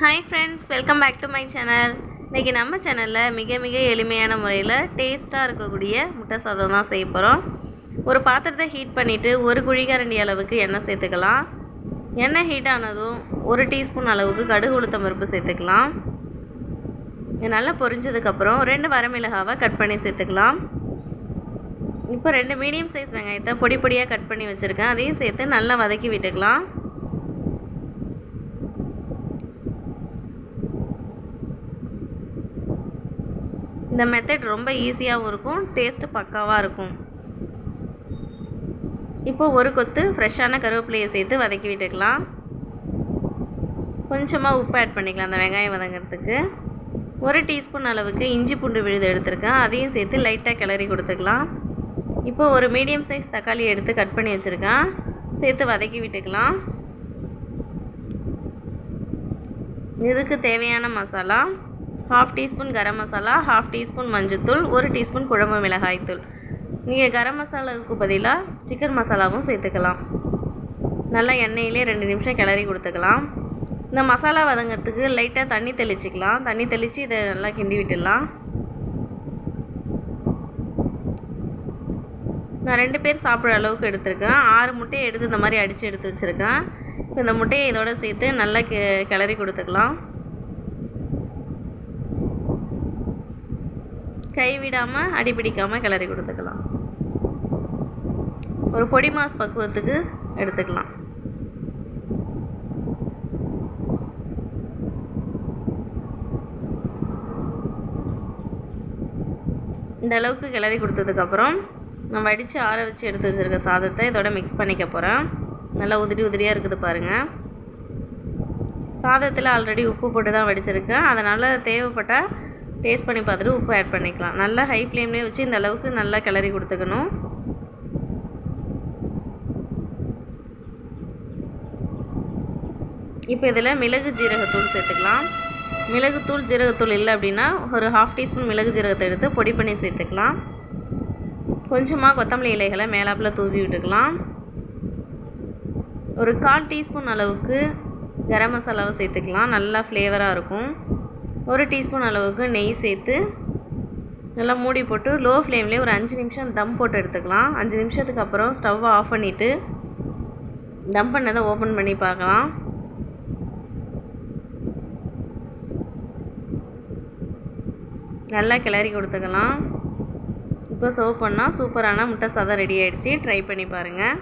Hi friends welcome back to my channel இன்றைக்கி நம்ம சேனலில் மிக மிக எளிமையான முறையில் டேஸ்ட்டாக இருக்கக்கூடிய முட்டை சாதம் தான் செய்ய போகிறோம் ஒரு பாத்திரத்தை ஹீட் பண்ணிவிட்டு ஒரு குழிக்கரண்டி அளவுக்கு எண்ணெய் சேர்த்துக்கலாம். எண்ணெய் ஹீட் ஆனதும் ஒரு டீஸ்பூன் அளவுக்கு கடுகு உளுத்தம் பருப்பு சேர்த்துக்கலாம். இது நல்லா பொரிஞ்சதுக்கப்புறம் ரெண்டு வரமிளகாவை கட் பண்ணி சேர்த்துக்கலாம். இப்போ ரெண்டு மீடியம் சைஸ் வெங்காயத்தை பொடி பொடியாக கட் பண்ணி வச்சுருக்கேன். அதையும் சேர்த்து நல்லா வதக்கி விட்டுக்கலாம். இந்த மெத்தட் ரொம்ப ஈஸியாகவும் இருக்கும் டேஸ்ட்டு பக்காவாக இருக்கும். இப்போ ஒரு கொத்து ஃப்ரெஷ்ஷான கருவேப்பிலையை சேர்த்து வதக்கி விட்டுக்கலாம். கொஞ்சமாக உப்பு ஆட் பண்ணிக்கலாம் அந்த வெங்காயம் வதங்கிறதுக்கு. ஒரு டீஸ்பூன் அளவுக்கு இஞ்சி பூண்டு விழுது எடுத்திருக்கேன் அதையும் சேர்த்து லைட்டாக கிளறி கொடுத்துக்கலாம். இப்போ ஒரு மீடியம் சைஸ் தக்காளி எடுத்து கட் பண்ணி வச்சுருக்கேன் சேர்த்து வதக்கி விட்டுக்கலாம். இதுக்கு தேவையான masala half teaspoon garam masala half teaspoon மஞ்சத்தூள் ஒரு டீஸ்பூன் குழம்பு மிளகாய்த்தூள் நீங்கள் கரம் மசாலாவுக்கு பதிலாக சிக்கன் மசாலாவும் சேர்த்துக்கலாம். நல்லா எண்ணெயிலே ரெண்டு நிமிஷம் கிளறி கொடுத்துக்கலாம். இந்த மசாலா வதங்கிறதுக்கு லைட்டாக தண்ணி தெளிச்சிக்கலாம். தண்ணி தெளித்து இதை நல்லா கிண்டி விட்டுடலாம். நான் ரெண்டு பேர் சாப்பிட்ற அளவுக்கு எடுத்திருக்கேன். ஆறு முட்டையை எடுத்து இந்த மாதிரி அடித்து எடுத்து வச்சுருக்கேன். இப்போ இந்த முட்டையை இதோட சேர்த்து நல்லா கி கிளறி கொடுத்துக்கலாம். கை விடாமல் அடி பிடிக்காமல் கிளறி கொடுத்துக்கலாம். ஒரு பொடி மாஸ் பக்குவத்துக்கு எடுத்துக்கலாம். இந்த அளவுக்கு கிளறி கொடுத்ததுக்கப்புறம் நான் வடித்து ஆற வச்சு எடுத்து வச்சுருக்க சாதத்தை இதோட மிக்ஸ் பண்ணிக்க போகிறேன் நல்லா உதிரி உதிரியாக இருக்குது பாருங்கள் சாதத்தில் ஆல்ரெடி உப்பு போட்டு தான் வடிச்சிருக்கேன். அதனால் தேவைப்பட்டால் டேஸ்ட் பண்ணி பார்த்துட்டு உப்பு ஆட் பண்ணிக்கலாம். நல்லா ஹை ஃப்ளேம்லேயே வச்சு இந்த அளவுக்கு நல்லா கிளறி கொடுத்துக்கணும். இப்போ இதில் மிளகு ஜீரகத்தூள் சேர்த்துக்கலாம். மிளகுத்தூள் ஜீரகத்தூள் இல்லை அப்படின்னா ஒரு ஹாஃப் டீஸ்பூன் மிளகு ஜீரகத்தை எடுத்து பொடி பண்ணி சேர்த்துக்கலாம். கொஞ்சமாக கொத்தமல்லி இலைகளை மேலாப்பில் தூவி விட்டுக்கலாம். ஒரு கால் டீஸ்பூன் அளவுக்கு கரம் மசாலாவை சேர்த்துக்கலாம். நல்லா ஃப்ளேவராக இருக்கும். ஒரு டீஸ்பூன் அளவுக்கு நெய் சேர்த்து நல்லா மூடி போட்டு லோ ஃப்ளேம்லேயே ஒரு அஞ்சு நிமிஷம் தம் போட்டு எடுத்துக்கலாம். அஞ்சு நிமிஷத்துக்கு அப்புறம் ஸ்டவ்வை ஆஃப் பண்ணிவிட்டு தம் பண்ணதை ஓப்பன் பண்ணி பார்க்கலாம். நல்லா கிளறி கொடுத்துக்கலாம். இப்போ சர்வ் பண்ணால் சூப்பரான முட்டை சாதம் ரெடி ஆகிடுச்சி ட்ரை பண்ணி பாருங்கள்